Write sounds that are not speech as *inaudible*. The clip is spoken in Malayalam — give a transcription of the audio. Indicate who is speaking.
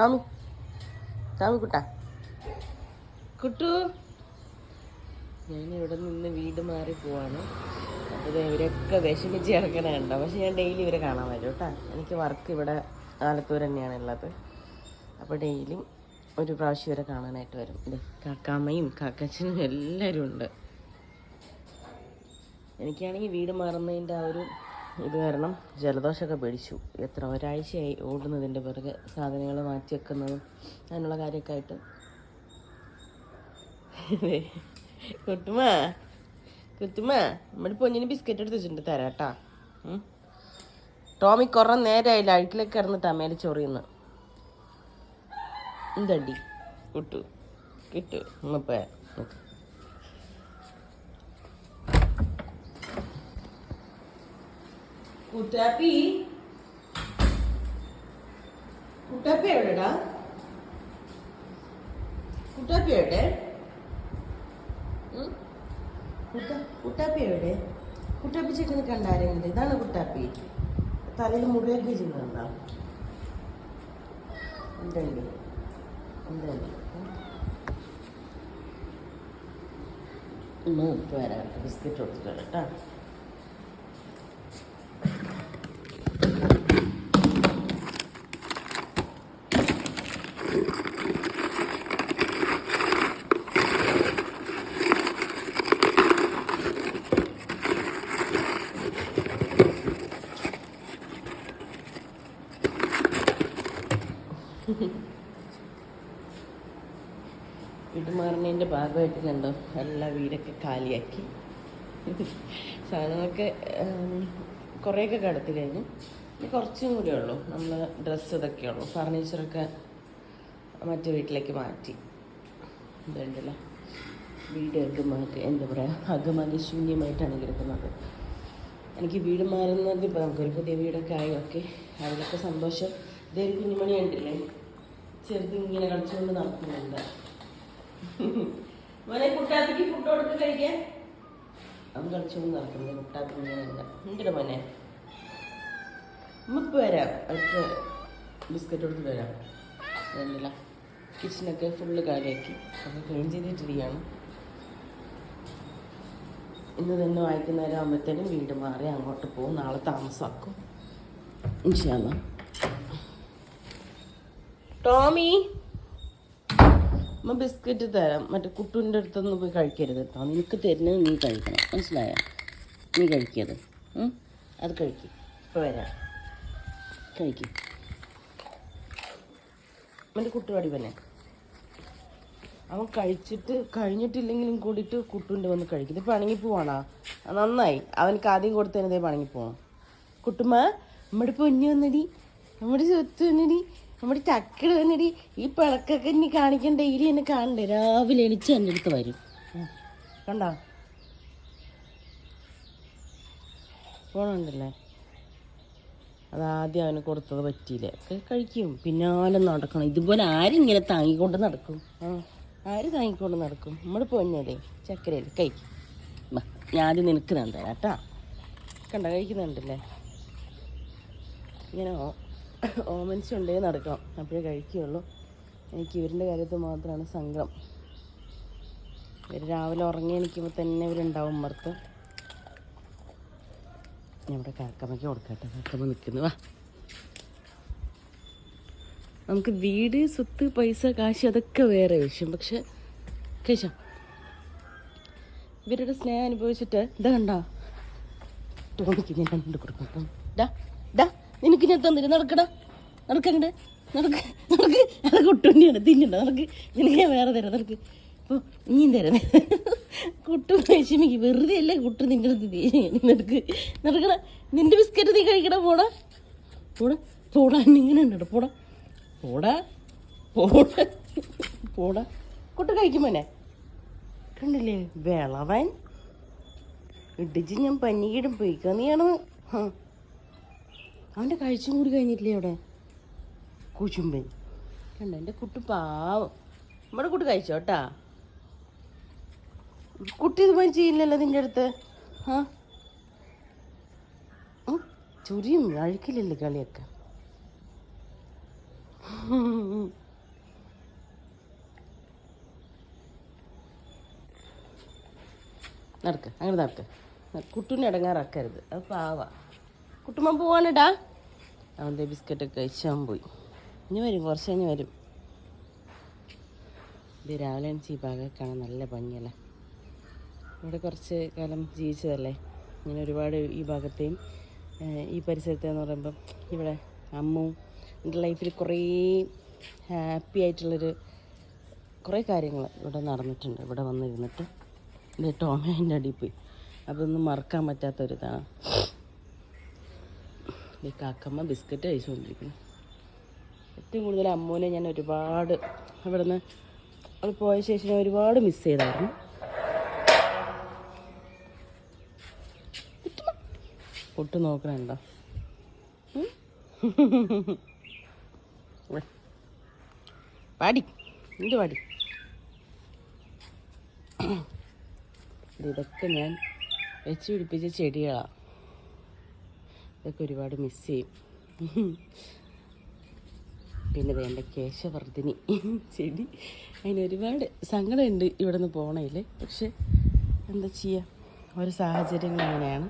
Speaker 1: ടോമി സ്വാമി കുട്ട. ഞാൻ ഇവിടെ നിന്ന് വീട് മാറി പോവാണ്. അപ്പോൾ ഇവരൊക്കെ വിഷമിച്ച് കിടക്കണ കണ്ടോ? പക്ഷെ ഞാൻ ഡെയിലി ഇവരെ കാണാൻ വരും കേട്ടോ. എനിക്ക് വർക്ക് ഇവിടെ ആലത്തൂർ തന്നെയാണ് ഉള്ളത്. അപ്പോൾ ഡെയിലി ഒരു പ്രാവശ്യം ഇവരെ കാണാനായിട്ട് വരും. ഇത് കാക്കാമ്മയും കാക്കച്ചനും എല്ലാവരും ഉണ്ട്. എനിക്കാണെങ്കിൽ വീട് മാറുന്നതിന്റെ ആ ഒരു ഇത് കാരണം ജലദോഷമൊക്കെ പിടിച്ചു. എത്ര ഒരാഴ്ചയായി ഓടുന്നതിന്റെ പിറകെ സാധനങ്ങൾ മാറ്റി വെക്കുന്നതും അതിനുള്ള കാര്യമൊക്കെ ആയിട്ട്. കുട്ടുമാ കുത്തുമ നമ്മുടെ പൊന്നിന് ബിസ്ക്കറ്റ് എടുത്ത് വെച്ചിട്ടുണ്ട് തരാം കേട്ടാ. ഉം. ടോമി കുറേ നേരമായില്ല അഴുക്കിലേക്ക് കിടന്നിട്ട് അമ്മേലെ ചൊറിയുന്നു. എന്തടി കുട്ടു കിട്ടു. ഉമ്മപ്പ നോക്ക് കുട്ടാപ്പി എവിടെടാ? കുട്ടാപ്പി എവിടെ? കുട്ടാപ്പി എവിടെ? കുട്ടാപ്പി ചെക്കനെ കണ്ടാരെങ്കിലും ഇതാണ് കുട്ടാപ്പി. തലയിൽ മുറിയൊക്കെ ചെയ്യുന്നുണ്ടോ എന്തുണ്ട് എന്തുണ്ട് ഇന്ന് വരാം. ബിസ്ക്കറ്റ് കൊടുത്തിട്ടുണ്ട് കേട്ടോ. വീട് ഭാഗമായിട്ട് കണ്ടോ എല്ലാ വീടൊക്കെ കാലിയാക്കി. സാധനങ്ങളൊക്കെ കുറേയൊക്കെ കടത്തി കഴിഞ്ഞു കുറച്ചും കൂടെ ഉള്ളൂ. നമ്മൾ ഡ്രസ്സ് ഇതൊക്കെ ഉള്ളൂ. ഫർണിച്ചറൊക്കെ മറ്റു വീട്ടിലേക്ക് മാറ്റി. ഇതുണ്ടല്ലോ. വീട് മാറ്റി. എന്താ പറയുക അകമതി ശൂന്യമായിട്ടാണ് കിടക്കുന്നത്. എനിക്ക് വീട് മാറുന്നത് ഇപ്പം നമുക്കൊരു പുതിയ വീടൊക്കെ ആയി. ഓക്കെ. അതിലൊക്കെ സന്തോഷം. ഇതേ ഒരു കുഞ്ഞുമണി ഉണ്ടല്ലേ ചെറുത് ഇങ്ങനെ കളിച്ചുകൊണ്ട് നടക്കുന്നുണ്ട്. *laughs* മോനെ കുട്ടാപ്പിക്ക് ഫുഡ് കൊടുത്ത് കഴിക്കാൻ? അവൻ കളിച്ചുകൊണ്ട് നടക്കുന്നത് കുട്ടാപ്പി ഉണ്ടല്ലോ മോനെ? ഉമ്മപ്പ് വരാം. അടുത്ത് ബിസ്ക്കറ്റ് കൊടുത്ത് വരാം. വേണ്ടില്ല കിച്ചണൊക്കെ ഫുള്ള് കാലിയാക്കി അപ്പോൾ ക്ലീൻ ചെയ്തിട്ടിരിക്കുകയാണ്. ഇന്ന് തന്നെ വൈകുന്നേരം ആകുമ്പോഴത്തേനും വീട് മാറി അങ്ങോട്ട് പോകും. നാളെ താമസമാക്കും ഇൻഷാല്ല ടോമി അമ്മ ബിസ്ക്കറ്റ് തരാം. മറ്റേ കുട്ടുവിന്റെ അടുത്തൊന്നും പോയി കഴിക്കരുത് കേട്ടോ നിനക്ക് തരുന്നത് നീ കഴിക്കണം. മനസ്സിലായോ? നീ കഴിക്കത് അത് കഴിക്കും. ഇപ്പോൾ വരാം. കഴിക്കും. മറ്റേ കുട്ടുപാടി തന്നെ അവൻ കഴിച്ചിട്ട് കഴിഞ്ഞിട്ടില്ലെങ്കിലും കൂടിയിട്ട് കുട്ടുവിന്റെ വന്ന് കഴിക്കും. ഇത് പണങ്ങി പോവാണോ? നന്നായി. അവനക്ക് ആദ്യം കൊടുത്തതിനതേ പണങ്ങി പോവാം. കുട്ടുമ്മ നമ്മുടെ പൊന്നി വന്നടി. നമ്മുടെ സ്വത്ത് വന്നടി. നമ്മുടെ ചക്കട വന്നടി. ഈ പിളക്കൊക്കെ ഇനി കാണിക്കാൻ ഡെയിലി എന്നെ കാണണ്ടേ? രാവിലെ എണിച്ച് എന്റെ അടുത്ത് വരും. കണ്ടോ? പോണുണ്ടല്ലേ അതാദ്യം അവന് കൊടുത്തത് പറ്റിയില്ല. കഴിക്കും. പിന്നാലെ നടക്കണം. ഇതുപോലെ ആരിങ്ങനെ താങ്ങിക്കൊണ്ട് നടക്കും. ആ ആര് താങ്ങിക്കൊണ്ട് നടക്കും? നമ്മൾ പൊന്നല്ലേ? ചക്കരയല്ലേ? കഴിക്കും. ഞാനും നിനക്ക് തരാം കേട്ടാ. കണ്ട? കഴിക്കുന്നുണ്ടല്ലേ? ഇങ്ങനെ ഓമൻസ് ഉണ്ടേ നടക്കണം. അപ്പോഴേ കഴിക്കുകയുള്ളൂ. എനിക്ക് ഇവരിന്റെ കാര്യത്തിൽ മാത്രമാണ് സങ്കടം. ഇവർ രാവിലെ ഉറങ്ങി എനിക്കുമ്പോൾ തന്നെ ഇവരുണ്ടാവും മറുത്ത് ഇവിടെ കാക്കമ്മയ്ക്ക് കൊടുക്കട്ടെ. കാക്കമ്മ നിൽക്കുന്നു വാ. നമുക്ക് വീട് സ്വത്ത് പൈസ കാശ് അതൊക്കെ വേറെ വിഷയം. പക്ഷെ കേശ ഇവരുടെ സ്നേഹം അനുഭവിച്ചിട്ട് ഇതാ കണ്ടോ? തോന്നിക്കുന്നു. ഞാൻ കണ്ടു കൊടുക്കും. ഡാ ഡാ നിനക്ക് ഞാൻ തന്നില്ല നടക്കടാ? നടക്കണ്ടേ നടക്ക് നടക്ക്. അത് കുട്ടുണ്ടിയാണ് തിന്നണ്ട. നടക്ക്. നിനക്ക് ഞാൻ വേറെ തരാം. നടക്ക്. അപ്പോൾ ഇനിയും തരാം. കുട്ടു വിഷമിക്ക്. വെറുതെ അല്ലേ കുട്ടു നിന്റെ അടുത്ത് നിനക്ക് നടക്കട. നിന്റെ ബിസ്ക്കറ്റ് നീ കഴിക്കടാ. പോടാ. പോടാ. പോടാ. ഇങ്ങനെ ഉണ്ടോ? പോടാ. പോടാ. പോടാ. പോടാ. കുട്ടു കഴിക്കുമ്പോനെ കണ്ടില്ലേ? വിളവൻ. ഇടിച്ച് ഞാൻ പഞ്ഞിക്കിടും പോയിക്കാ ആ അവന്റെ കഴിച്ചും കൂടി കഴിഞ്ഞിട്ടില്ലേ അവിടെ? കുശുമ്പൻ. കണ്ട എന്റെ കുട്ടി പാവം. നമ്മുടെ കുട്ടി കഴിച്ചോ കേട്ടാ കുട്ടി ഇത് പോയി ചെയ്യില്ലല്ലോ നിന്റെ അടുത്ത്? ആ? ചുരിയും അഴുക്കില്ലല്ലേ കളിയൊക്കെ. നടക്ക് അങ്ങനെ നടക്ക്. കുട്ടിനെ അടങ്ങാറാക്കരുത് അത് പാവാ. കുട്ടുമ്മ പോവാണിടാ. അവന്റെ ബിസ്ക്കറ്റൊക്കെ കഴിച്ചാൻ പോയി. ഇനി വരും കുറച്ച് കഴിഞ്ഞ് വരും. ഇത് രാവിലെ ഈ ഭാഗമൊക്കെ നല്ല ഭംഗിയല്ലേ? ഇവിടെ കുറച്ച് കാലം ജീവിച്ചതല്ലേ? ഇങ്ങനെ ഒരുപാട് ഈ ഭാഗത്തെയും ഈ പരിസരത്തെ എന്ന് പറയുമ്പം ഇവിടെ അമ്മു എന്റെ ലൈഫിൽ കുറേ ഹാപ്പി ആയിട്ടുള്ളൊരു കുറേ കാര്യങ്ങൾ ഇവിടെ നടന്നിട്ടുണ്ട്. ഇവിടെ വന്നിരുന്നിട്ട്. എന്റെ ടോമേന്റെ അടിയിൽ പോയി. അതൊന്നും മറക്കാൻ പറ്റാത്തൊരിതാണ്. ഈ കാക്കമ്മ ബിസ്ക്കറ്റ് കഴിച്ചുകൊണ്ടിരിക്കുന്നു ഏറ്റവും കൂടുതൽ അമ്മൂനെ ഞാൻ ഒരുപാട് അവിടെ നിന്ന് അവൾ പോയ ശേഷം ഞാൻ ഒരുപാട് മിസ് ചെയ്തായിരുന്നു. പൊട്ട് നോക്കണുണ്ടോ. പാടി എന്ത് പാടി ഇത് ഇതൊക്കെ ഞാൻ വെച്ച് പിടിപ്പിച്ച ചെടികളാണ് ഇതൊക്കെ ഒരുപാട് മിസ് ചെയ്യും. പിന്നെ വേണ്ട കേശവർദ്ധിനി ചെടി. അതിന് ഒരുപാട് സങ്കടമുണ്ട് ഇവിടെ നിന്ന് പോകണേൽ പക്ഷെ എന്താ ചെയ്യുക ഒരു സാഹചര്യങ്ങൾ അങ്ങനെയാണ്